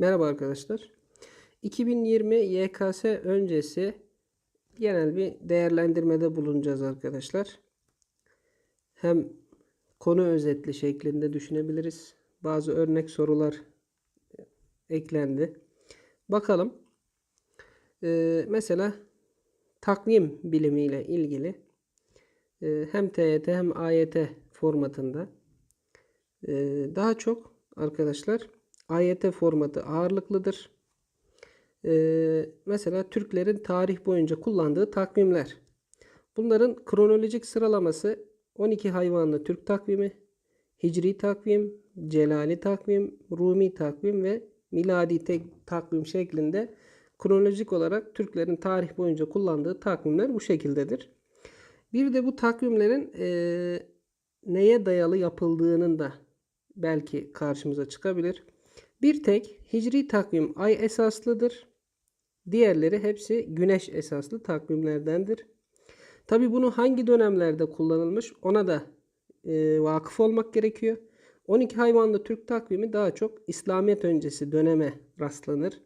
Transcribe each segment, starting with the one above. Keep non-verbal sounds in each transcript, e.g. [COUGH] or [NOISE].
Merhaba arkadaşlar. 2020 YKS öncesi genel bir değerlendirmede bulunacağız arkadaşlar. Hem konu özetli şeklinde düşünebiliriz. Bazı örnek sorular eklendi. Bakalım. Ee, mesela takvim bilimiyle ilgili e, hem TYT hem AYT formatında e, daha çok arkadaşlar AYT formatı ağırlıklıdır. Ee, mesela Türklerin tarih boyunca kullandığı takvimler. Bunların kronolojik sıralaması 12 hayvanlı Türk takvimi, Hicri takvim, Celali takvim, Rumi takvim ve miladi tek takvim şeklinde kronolojik olarak Türklerin tarih boyunca kullandığı takvimler bu şekildedir. Bir de bu takvimlerin e, neye dayalı yapıldığının da belki karşımıza çıkabilir. Bir tek hicri takvim ay esaslıdır. Diğerleri hepsi güneş esaslı takvimlerdendir. Tabi bunu hangi dönemlerde kullanılmış ona da e, vakıf olmak gerekiyor. 12 hayvanlı Türk takvimi daha çok İslamiyet öncesi döneme rastlanır.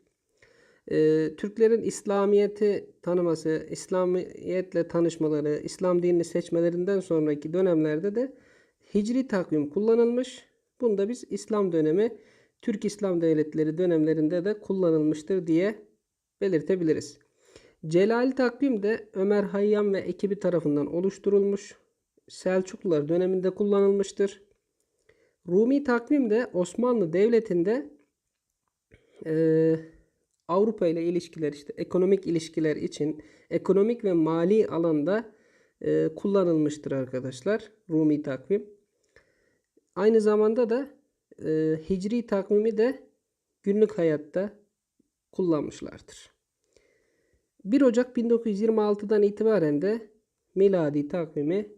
E, Türklerin İslamiyet'i tanıması, İslamiyetle tanışmaları, İslam dinini seçmelerinden sonraki dönemlerde de Hicri takvim kullanılmış. Bunda biz İslam dönemi Türk İslam Devletleri dönemlerinde de kullanılmıştır diye belirtebiliriz. Celali takvim de Ömer Hayyam ve ekibi tarafından oluşturulmuş. Selçuklular döneminde kullanılmıştır. Rumi takvim de Osmanlı Devleti'nde e, Avrupa ile ilişkiler işte ekonomik ilişkiler için ekonomik ve mali alanda e, kullanılmıştır arkadaşlar. Rumi takvim. Aynı zamanda da e, hicri takvimi de günlük hayatta kullanmışlardır. 1 Ocak 1926'dan itibaren de miladi takvimi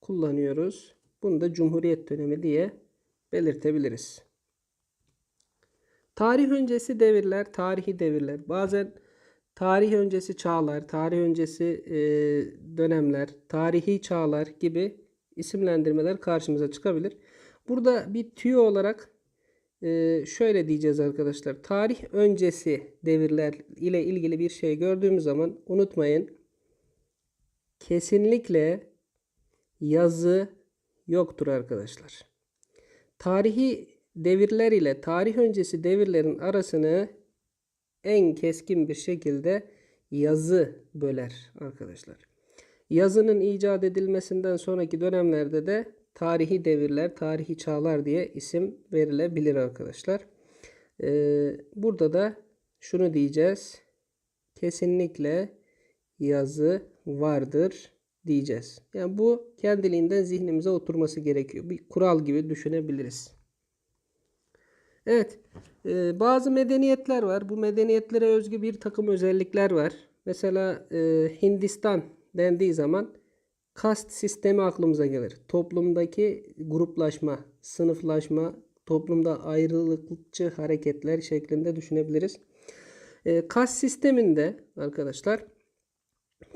kullanıyoruz. Bunu da Cumhuriyet dönemi diye belirtebiliriz. Tarih öncesi devirler, tarihi devirler. Bazen tarih öncesi çağlar, tarih öncesi e, dönemler, tarihi çağlar gibi isimlendirmeler karşımıza çıkabilir. Burada bir tüyo olarak e, şöyle diyeceğiz arkadaşlar. Tarih öncesi devirler ile ilgili bir şey gördüğümüz zaman unutmayın. Kesinlikle yazı yoktur arkadaşlar. Tarihi devirler ile tarih öncesi devirlerin arasını en keskin bir şekilde yazı böler arkadaşlar. Yazının icat edilmesinden sonraki dönemlerde de tarihi devirler, tarihi çağlar diye isim verilebilir arkadaşlar. Ee, burada da şunu diyeceğiz. Kesinlikle yazı vardır diyeceğiz. Yani bu kendiliğinden zihnimize oturması gerekiyor. Bir kural gibi düşünebiliriz. Evet. E, bazı medeniyetler var. Bu medeniyetlere özgü bir takım özellikler var. Mesela e, Hindistan dendiği zaman kast sistemi aklımıza gelir. Toplumdaki gruplaşma, sınıflaşma, toplumda ayrılıkçı hareketler şeklinde düşünebiliriz. E, kast sisteminde arkadaşlar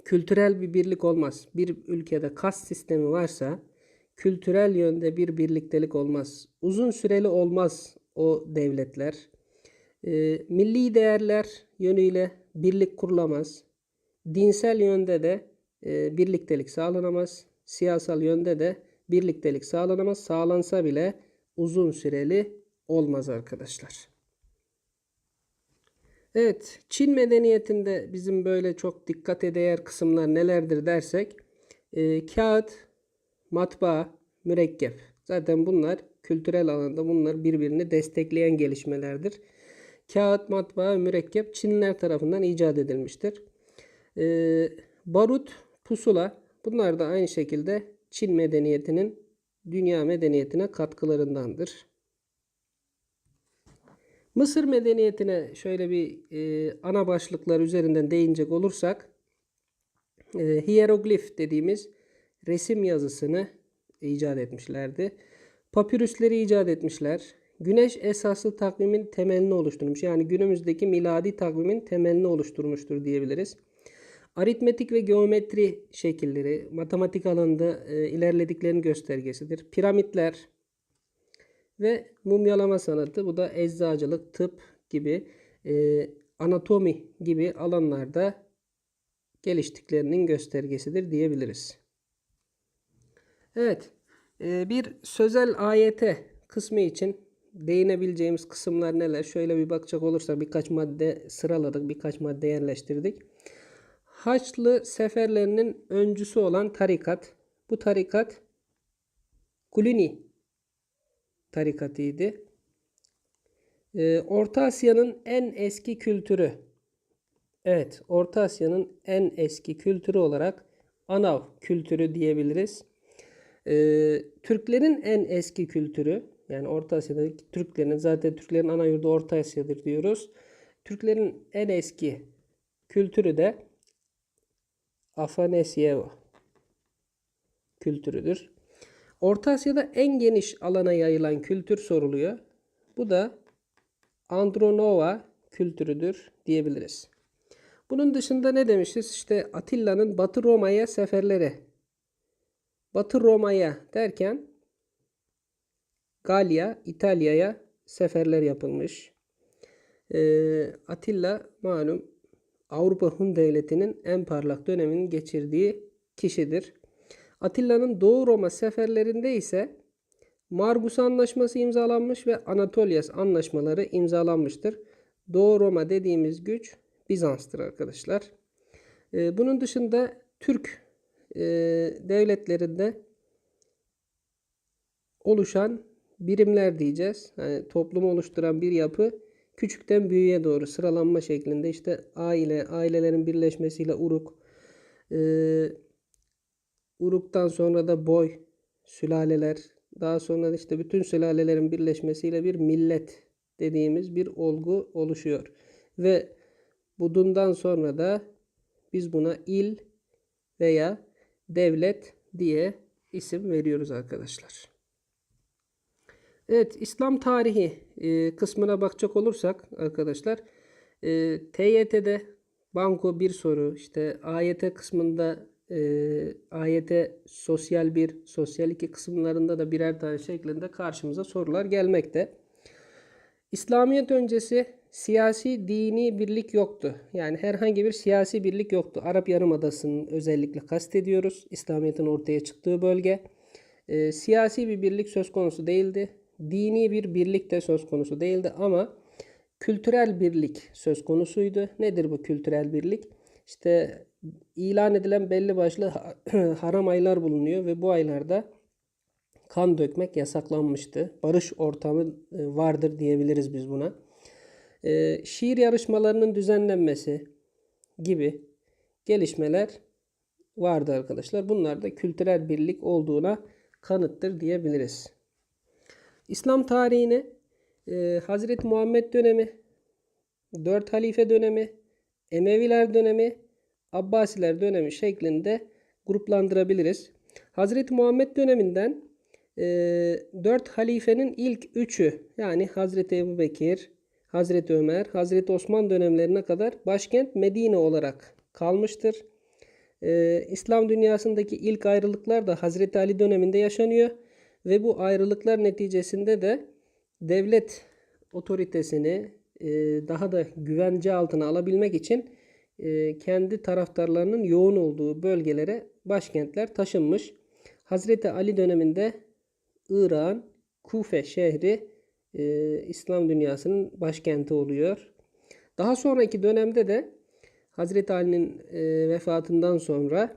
kültürel bir birlik olmaz. Bir ülkede kast sistemi varsa kültürel yönde bir birliktelik olmaz. Uzun süreli olmaz o devletler. E, milli değerler yönüyle birlik kurulamaz. Dinsel yönde de e, birliktelik sağlanamaz. Siyasal yönde de birliktelik sağlanamaz. Sağlansa bile uzun süreli olmaz arkadaşlar. Evet, Çin medeniyetinde bizim böyle çok dikkate değer kısımlar nelerdir dersek, e, kağıt, matbaa, mürekkep. Zaten bunlar kültürel alanda bunlar birbirini destekleyen gelişmelerdir. Kağıt, matbaa, mürekkep Çinliler tarafından icat edilmiştir. E, barut, pusula bunlar da aynı şekilde Çin medeniyetinin dünya medeniyetine katkılarındandır. Mısır medeniyetine şöyle bir e, ana başlıklar üzerinden değinecek olursak e, hieroglif dediğimiz resim yazısını icat etmişlerdi. Papirüsleri icat etmişler. Güneş esaslı takvimin temelini oluşturmuş. Yani günümüzdeki miladi takvimin temelini oluşturmuştur diyebiliriz. Aritmetik ve geometri şekilleri matematik alanında e, ilerlediklerinin göstergesidir. Piramitler ve mumyalama sanatı bu da eczacılık, tıp, gibi, e, anatomi gibi alanlarda geliştiklerinin göstergesidir diyebiliriz. Evet, e, bir sözel ayete kısmı için değinebileceğimiz kısımlar neler? Şöyle bir bakacak olursak birkaç madde sıraladık, birkaç madde yerleştirdik. Haçlı seferlerinin öncüsü olan tarikat. Bu tarikat Kulini tarikatıydı. Ee, Orta Asya'nın en eski kültürü. Evet, Orta Asya'nın en eski kültürü olarak Anav kültürü diyebiliriz. Ee, Türklerin en eski kültürü, yani Orta Asya'daki Türklerin, zaten Türklerin ana yurdu Orta Asya'dır diyoruz. Türklerin en eski kültürü de Afanesyevo kültürüdür. Orta Asya'da en geniş alana yayılan kültür soruluyor. Bu da Andronova kültürüdür diyebiliriz. Bunun dışında ne demişiz? İşte Atilla'nın Batı Roma'ya seferleri. Batı Roma'ya derken Galya, İtalya'ya seferler yapılmış. Ee, Atilla malum Avrupa Hun Devleti'nin en parlak dönemini geçirdiği kişidir. Atilla'nın Doğu Roma seferlerinde ise Margus Anlaşması imzalanmış ve Anatolias anlaşmaları imzalanmıştır. Doğu Roma dediğimiz güç Bizans'tır arkadaşlar. Ee, bunun dışında Türk e, devletlerinde oluşan birimler diyeceğiz. Yani toplumu oluşturan bir yapı küçükten büyüğe doğru sıralanma şeklinde işte aile, ailelerin birleşmesiyle uruk, e, uruktan sonra da boy, sülaleler, daha sonra işte bütün sülalelerin birleşmesiyle bir millet dediğimiz bir olgu oluşuyor. Ve budundan sonra da biz buna il veya devlet diye isim veriyoruz arkadaşlar. Evet İslam tarihi e, kısmına bakacak olursak arkadaşlar e, TYT'de banko bir soru işte AYT kısmında e, AYT sosyal bir sosyal iki kısımlarında da birer tane şeklinde karşımıza sorular gelmekte. İslamiyet öncesi siyasi dini birlik yoktu. Yani herhangi bir siyasi birlik yoktu. Arap Yarımadası'nın özellikle kastediyoruz. İslamiyet'in ortaya çıktığı bölge. E, siyasi bir birlik söz konusu değildi dini bir birlik de söz konusu değildi ama kültürel birlik söz konusuydu. Nedir bu kültürel birlik? İşte ilan edilen belli başlı [CLEARS THROAT] haram aylar bulunuyor ve bu aylarda kan dökmek yasaklanmıştı. Barış ortamı e, vardır diyebiliriz biz buna. E, şiir yarışmalarının düzenlenmesi gibi gelişmeler vardı arkadaşlar. Bunlar da kültürel birlik olduğuna kanıttır diyebiliriz. İslam tarihini e, Hazreti Muhammed dönemi, dört halife dönemi, Emeviler dönemi, Abbasiler dönemi şeklinde gruplandırabiliriz. Hazreti Muhammed döneminden e, dört halifenin ilk üçü yani Hazreti Ebu Bekir, Hazreti Ömer, Hazreti Osman dönemlerine kadar başkent Medine olarak kalmıştır. Ee, İslam dünyasındaki ilk ayrılıklar da Hazreti Ali döneminde yaşanıyor. Ve bu ayrılıklar neticesinde de devlet otoritesini e, daha da güvence altına alabilmek için e, kendi taraftarlarının yoğun olduğu bölgelere başkentler taşınmış. Hazreti Ali döneminde İran, Kufe şehri e, İslam dünyasının başkenti oluyor. Daha sonraki dönemde de Hazreti Ali'nin vefatından sonra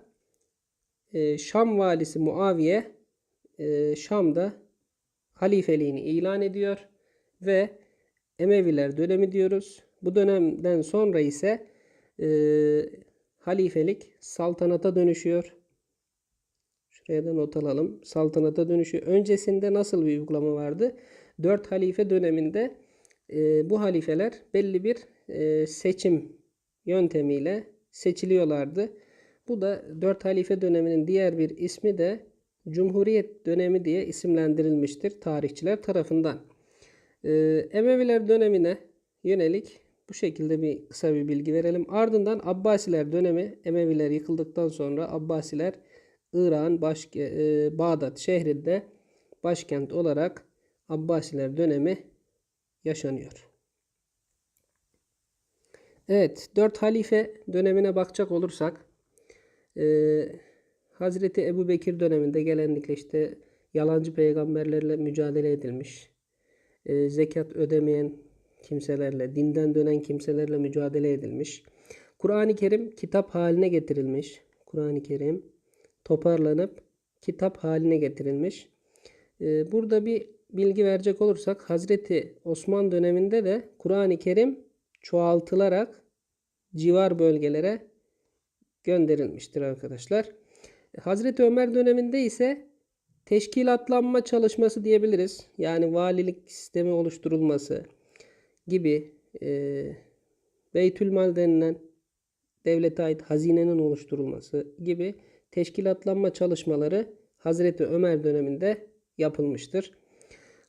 Şam valisi Muaviye e, Şam'da halifeliğini ilan ediyor ve Emeviler dönemi diyoruz. Bu dönemden sonra ise e, halifelik saltanata dönüşüyor. Şuraya da not alalım. Saltanata dönüşüyor. Öncesinde nasıl bir uygulama vardı? Dört halife döneminde e, bu halifeler belli bir e, seçim yöntemiyle seçiliyorlardı. Bu da dört halife döneminin diğer bir ismi de Cumhuriyet dönemi diye isimlendirilmiştir tarihçiler tarafından. Ee, Emeviler dönemine yönelik bu şekilde bir kısa bir bilgi verelim. Ardından Abbasiler dönemi Emeviler yıkıldıktan sonra Abbasiler İran baş, e, Bağdat şehrinde başkent olarak Abbasiler dönemi yaşanıyor. Evet, dört halife dönemine bakacak olursak e, Hazreti Ebu Bekir döneminde genellikle işte yalancı peygamberlerle mücadele edilmiş. E, zekat ödemeyen kimselerle, dinden dönen kimselerle mücadele edilmiş. Kur'an-ı Kerim kitap haline getirilmiş. Kur'an-ı Kerim toparlanıp kitap haline getirilmiş. E, burada bir bilgi verecek olursak Hazreti Osman döneminde de Kur'an-ı Kerim çoğaltılarak civar bölgelere gönderilmiştir arkadaşlar. Hazreti Ömer döneminde ise teşkilatlanma çalışması diyebiliriz. Yani valilik sistemi oluşturulması gibi e, Beytülmal denilen devlete ait hazinenin oluşturulması gibi teşkilatlanma çalışmaları Hazreti Ömer döneminde yapılmıştır.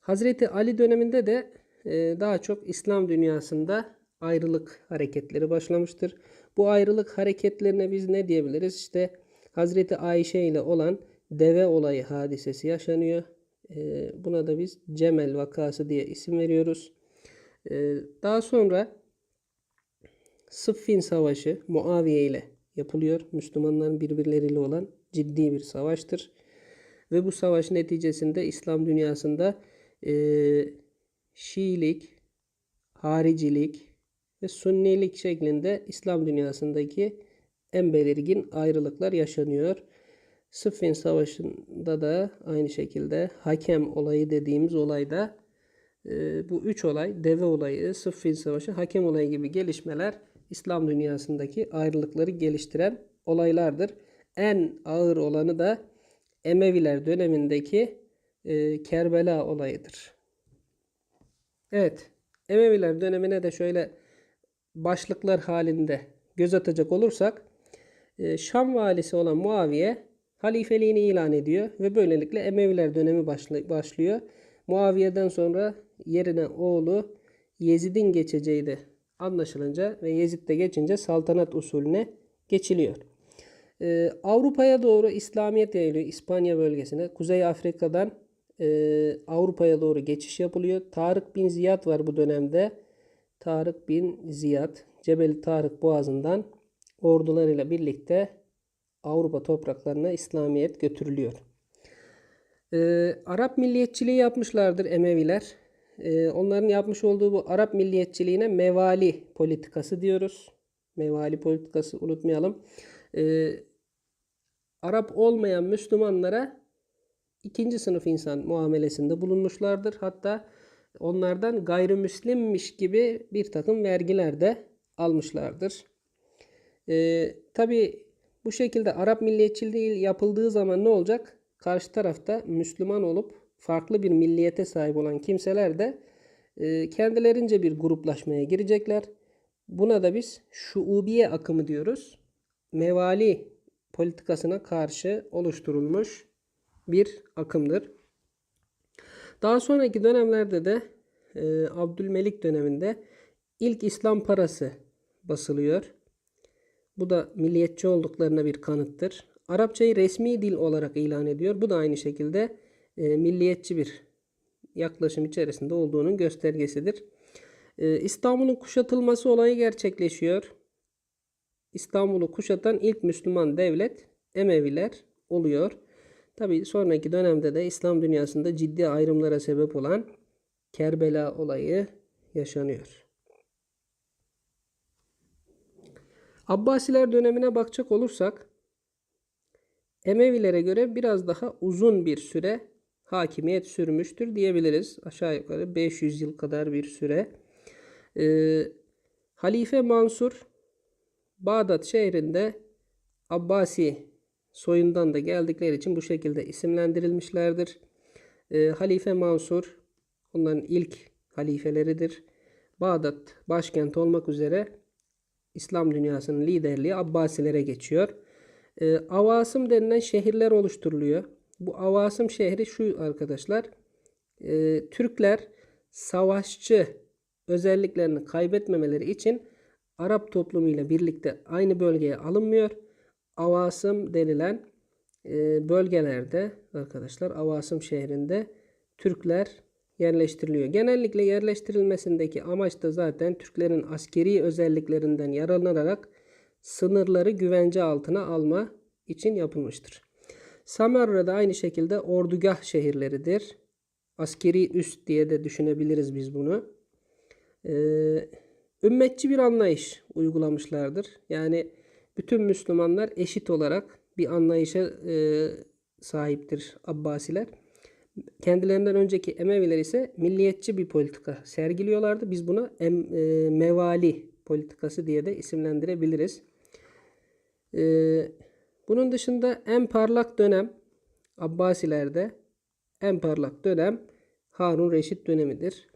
Hazreti Ali döneminde de e, daha çok İslam dünyasında ayrılık hareketleri başlamıştır. Bu ayrılık hareketlerine biz ne diyebiliriz? İşte Hazreti Ayşe ile olan deve olayı hadisesi yaşanıyor. E, buna da biz Cemel vakası diye isim veriyoruz. E, daha sonra Sıffin Savaşı Muaviye ile yapılıyor. Müslümanların birbirleriyle olan ciddi bir savaştır. Ve bu savaş neticesinde İslam dünyasında e, Şiilik, haricilik ve Sünnilik şeklinde İslam dünyasındaki en belirgin ayrılıklar yaşanıyor. Sıffin Savaşı'nda da aynı şekilde hakem olayı dediğimiz olayda e, bu üç olay, deve olayı, Sıffin Savaşı, hakem olayı gibi gelişmeler İslam dünyasındaki ayrılıkları geliştiren olaylardır. En ağır olanı da Emeviler dönemindeki e, Kerbela olayıdır. Evet, Emeviler dönemine de şöyle başlıklar halinde göz atacak olursak Şam valisi olan Muaviye halifeliğini ilan ediyor ve böylelikle Emeviler dönemi başlıyor. Muaviye'den sonra yerine oğlu Yezid'in geçeceği de anlaşılınca ve Yezid de geçince saltanat usulüne geçiliyor. Ee, Avrupa'ya doğru İslamiyet yayılıyor. İspanya bölgesine. Kuzey Afrika'dan e, Avrupa'ya doğru geçiş yapılıyor. Tarık bin Ziyad var bu dönemde. Tarık bin Ziyad Cebeli Tarık Boğazı'ndan ordularıyla birlikte Avrupa topraklarına İslamiyet götürülüyor. Ee, Arap milliyetçiliği yapmışlardır Emeviler. Ee, onların yapmış olduğu bu Arap milliyetçiliğine mevali politikası diyoruz. Mevali politikası unutmayalım. Ee, Arap olmayan Müslümanlara ikinci sınıf insan muamelesinde bulunmuşlardır. Hatta onlardan gayrimüslimmiş gibi bir takım vergiler de almışlardır. Ee, Tabi bu şekilde Arap milliyetçiliği yapıldığı zaman ne olacak? Karşı tarafta Müslüman olup farklı bir milliyete sahip olan kimseler de e, kendilerince bir gruplaşmaya girecekler. Buna da biz şuubiye akımı diyoruz. Mevali politikasına karşı oluşturulmuş bir akımdır. Daha sonraki dönemlerde de e, Abdülmelik döneminde ilk İslam parası basılıyor. Bu da milliyetçi olduklarına bir kanıttır. Arapçayı resmi dil olarak ilan ediyor. Bu da aynı şekilde e, milliyetçi bir yaklaşım içerisinde olduğunun göstergesidir. E, İstanbul'un kuşatılması olayı gerçekleşiyor. İstanbul'u kuşatan ilk Müslüman devlet Emeviler oluyor. Tabi sonraki dönemde de İslam dünyasında ciddi ayrımlara sebep olan Kerbela olayı yaşanıyor. Abbasiler dönemine bakacak olursak Emevilere göre biraz daha uzun bir süre hakimiyet sürmüştür diyebiliriz. Aşağı yukarı 500 yıl kadar bir süre. Ee, Halife Mansur Bağdat şehrinde Abbasi soyundan da geldikleri için bu şekilde isimlendirilmişlerdir. Ee, Halife Mansur onların ilk halifeleridir. Bağdat başkent olmak üzere İslam dünyasının liderliği Abbasilere geçiyor. E, avasım denilen şehirler oluşturuluyor. Bu avasım şehri şu arkadaşlar. E, Türkler savaşçı özelliklerini kaybetmemeleri için Arap toplumuyla birlikte aynı bölgeye alınmıyor. Avasım denilen e, bölgelerde arkadaşlar Avasım şehrinde Türkler yerleştiriliyor. Genellikle yerleştirilmesindeki amaç da zaten Türklerin askeri özelliklerinden yararlanarak sınırları güvence altına alma için yapılmıştır. Samarra da aynı şekilde ordugah şehirleridir. Askeri üst diye de düşünebiliriz biz bunu. Ee, ümmetçi bir anlayış uygulamışlardır. Yani bütün Müslümanlar eşit olarak bir anlayışa e, sahiptir Abbasiler. Kendilerinden önceki Emeviler ise milliyetçi bir politika sergiliyorlardı. Biz buna em, e, mevali politikası diye de isimlendirebiliriz. E, bunun dışında en parlak dönem Abbasilerde en parlak dönem Harun Reşit dönemidir.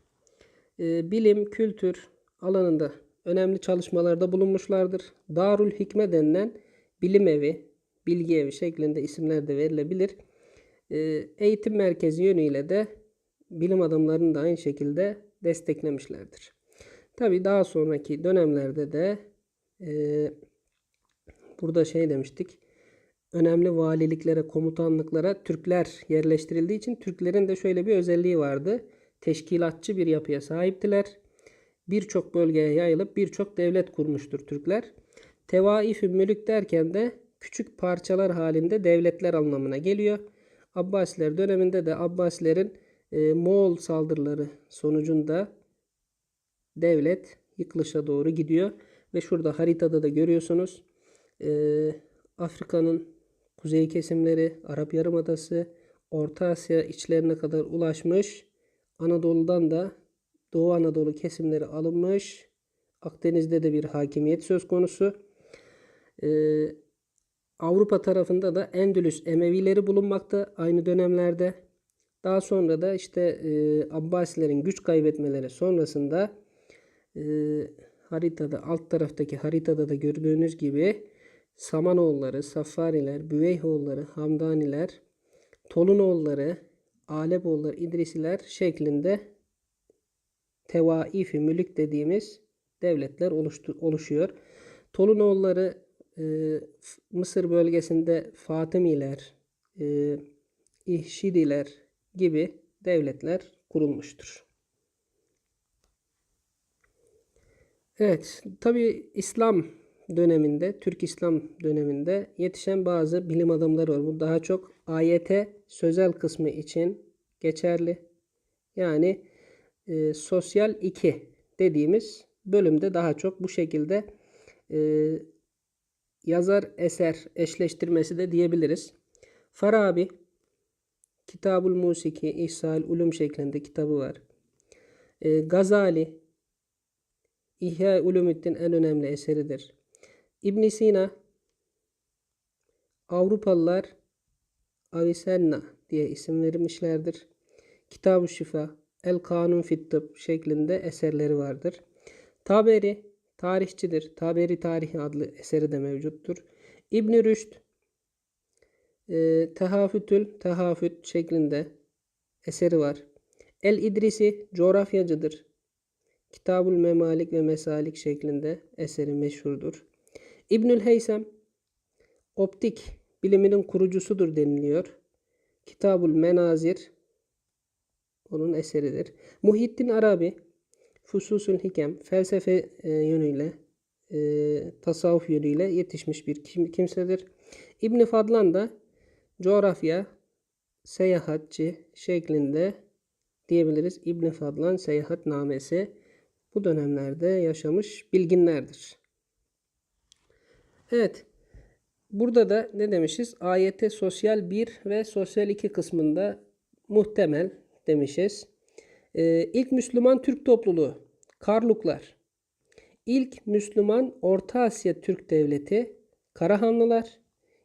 E, bilim, kültür alanında önemli çalışmalarda bulunmuşlardır. Darül Hikme denilen bilim evi, bilgi evi şeklinde isimler de verilebilir. E, eğitim merkezi yönüyle de bilim adamlarını da aynı şekilde desteklemişlerdir. Tabi daha sonraki dönemlerde de e, burada şey demiştik. Önemli valiliklere, komutanlıklara Türkler yerleştirildiği için Türklerin de şöyle bir özelliği vardı. Teşkilatçı bir yapıya sahiptiler. Birçok bölgeye yayılıp birçok devlet kurmuştur Türkler. Tevaif-ü mülük derken de küçük parçalar halinde devletler anlamına geliyor. Abbasiler döneminde de Abbasilerin e, Moğol saldırıları sonucunda devlet yıkılışa doğru gidiyor. Ve şurada haritada da görüyorsunuz. E, Afrika'nın kuzey kesimleri, Arap Yarımadası, Orta Asya içlerine kadar ulaşmış. Anadolu'dan da Doğu Anadolu kesimleri alınmış. Akdeniz'de de bir hakimiyet söz konusu. Ee, Avrupa tarafında da Endülüs Emevileri bulunmakta aynı dönemlerde. Daha sonra da işte e, Abbasilerin güç kaybetmeleri sonrasında e, haritada alt taraftaki haritada da gördüğünüz gibi Samanoğulları, Safariler, Büveyhoğulları, Hamdaniler, Tolunoğulları, Aleboğulları, İdrisiler şeklinde tevaif mülük dediğimiz devletler oluştu, oluşuyor. Tolunoğulları e, Mısır bölgesinde Fatımiler, e, İhşidiler gibi devletler kurulmuştur. Evet, tabi İslam döneminde, Türk İslam döneminde yetişen bazı bilim adamları var. Bu daha çok ayete sözel kısmı için geçerli. Yani e, sosyal 2 dediğimiz bölümde daha çok bu şekilde e, yazar eser eşleştirmesi de diyebiliriz. Farabi Kitabul Musiki İhsal Ulum şeklinde kitabı var. E, Gazali İhya Ulumuddin en önemli eseridir. İbn Sina Avrupalılar Avicenna diye isim vermişlerdir. Kitab-ı Şifa, El Kanun fit Tıp şeklinde eserleri vardır. Taberi tarihçidir. Taberi Tarihi adlı eseri de mevcuttur. İbn Rüşd e, Tehafütül Tehafüt şeklinde eseri var. El İdrisi coğrafyacıdır. Kitabul Memalik ve Mesalik şeklinde eseri meşhurdur. İbnül Heysem optik biliminin kurucusudur deniliyor. Kitabul Menazir onun eseridir. Muhittin Arabi Fususul Hikem felsefe e, yönüyle e, tasavvuf yönüyle yetişmiş bir kim, kimsedir. İbn Fadlan da coğrafya seyahatçi şeklinde diyebiliriz. İbn Fadlan seyahat namesi bu dönemlerde yaşamış bilginlerdir. Evet. Burada da ne demişiz? Ayete sosyal 1 ve sosyal 2 kısmında muhtemel demişiz. Ee, ilk Müslüman Türk topluluğu Karluklar. İlk Müslüman Orta Asya Türk Devleti Karahanlılar.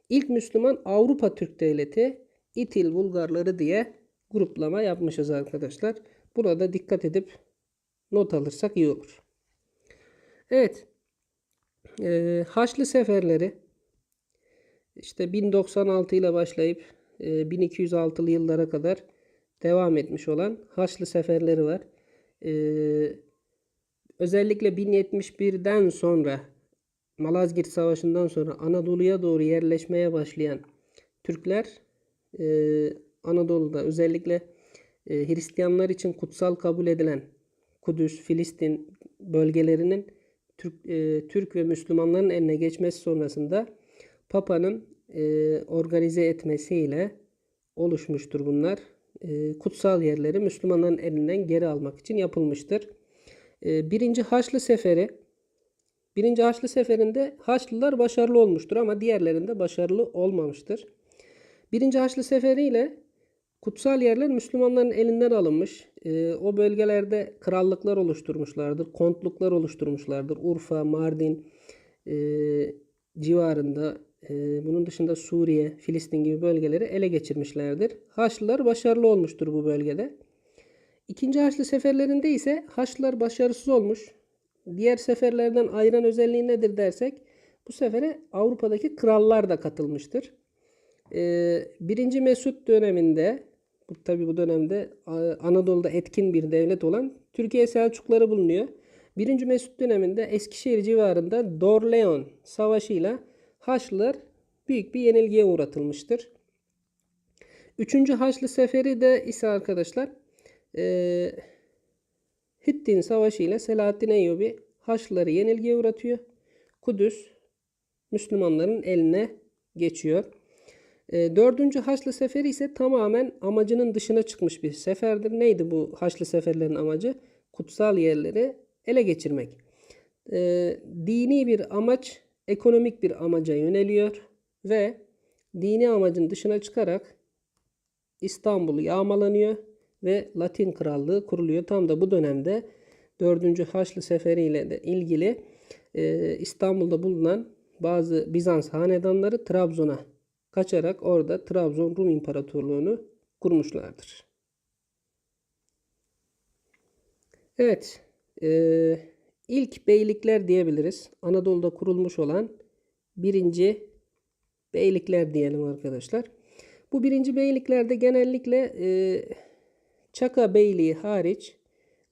İlk Müslüman Avrupa Türk Devleti İtil Bulgarları diye gruplama yapmışız arkadaşlar. Burada dikkat edip not alırsak iyi olur. Evet. Ee, Haçlı seferleri işte 1096 ile başlayıp e, 1206'lı yıllara kadar devam etmiş olan Haçlı seferleri var. Ee, özellikle 1071'den sonra Malazgirt Savaşı'ndan sonra Anadolu'ya doğru yerleşmeye başlayan Türkler e, Anadolu'da özellikle e, Hristiyanlar için kutsal kabul edilen Kudüs, Filistin bölgelerinin Türk, e, Türk ve Müslümanların eline geçmesi sonrasında Papa'nın e, organize etmesiyle oluşmuştur bunlar. E, kutsal yerleri Müslümanların elinden geri almak için yapılmıştır. E, birinci Haçlı Seferi Birinci Haçlı Seferi'nde Haçlılar başarılı olmuştur ama diğerlerinde başarılı olmamıştır. Birinci Haçlı Seferi ile kutsal yerler Müslümanların elinden alınmış. E, o bölgelerde krallıklar oluşturmuşlardır, kontluklar oluşturmuşlardır. Urfa, Mardin civarında, e, bunun dışında Suriye, Filistin gibi bölgeleri ele geçirmişlerdir. Haçlılar başarılı olmuştur bu bölgede. İkinci Haçlı seferlerinde ise Haçlılar başarısız olmuş. Diğer seferlerden ayıran özelliği nedir dersek bu sefere Avrupa'daki krallar da katılmıştır. Ee, birinci Mesut döneminde tabi bu dönemde Anadolu'da etkin bir devlet olan Türkiye Selçukları bulunuyor. Birinci Mesut döneminde Eskişehir civarında Dorleon Savaşı'yla Haçlılar büyük bir yenilgiye uğratılmıştır. Üçüncü Haçlı Seferi de ise arkadaşlar e, Hittin Savaşı ile Selahaddin Eyyubi Haçlıları yenilgiye uğratıyor. Kudüs Müslümanların eline geçiyor. E, dördüncü Haçlı Seferi ise tamamen amacının dışına çıkmış bir seferdir. Neydi bu Haçlı Seferlerin amacı? Kutsal yerleri ele geçirmek. E, dini bir amaç ekonomik bir amaca yöneliyor ve dini amacın dışına çıkarak İstanbul yağmalanıyor ve Latin Krallığı kuruluyor. Tam da bu dönemde 4. Haçlı Seferi ile de ilgili e, İstanbul'da bulunan bazı Bizans hanedanları Trabzon'a kaçarak orada Trabzon Rum İmparatorluğunu kurmuşlardır. Evet, e, ilk beylikler diyebiliriz. Anadolu'da kurulmuş olan birinci beylikler diyelim arkadaşlar. Bu birinci beyliklerde genellikle e, Çaka Beyliği hariç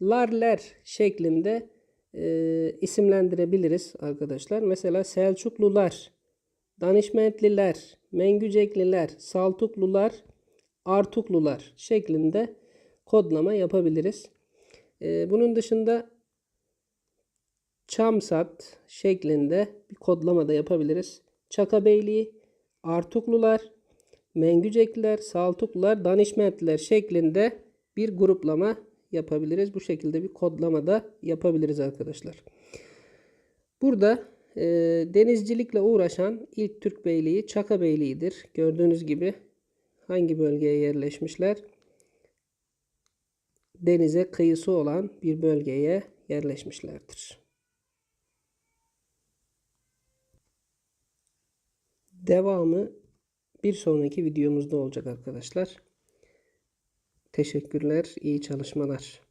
Larler şeklinde e, isimlendirebiliriz arkadaşlar. Mesela Selçuklular, Danişmentliler, Mengücekliler, Saltuklular, Artuklular şeklinde kodlama yapabiliriz. E, bunun dışında Çamsat şeklinde bir kodlama da yapabiliriz. Çaka Beyliği, Artuklular, Mengücekliler, Saltuklular, Danişmentliler şeklinde bir gruplama yapabiliriz. Bu şekilde bir kodlama da yapabiliriz arkadaşlar. Burada e, denizcilikle uğraşan ilk Türk beyliği Çaka Beyliği'dir. Gördüğünüz gibi hangi bölgeye yerleşmişler? Denize kıyısı olan bir bölgeye yerleşmişlerdir. Devamı bir sonraki videomuzda olacak arkadaşlar. Teşekkürler, iyi çalışmalar.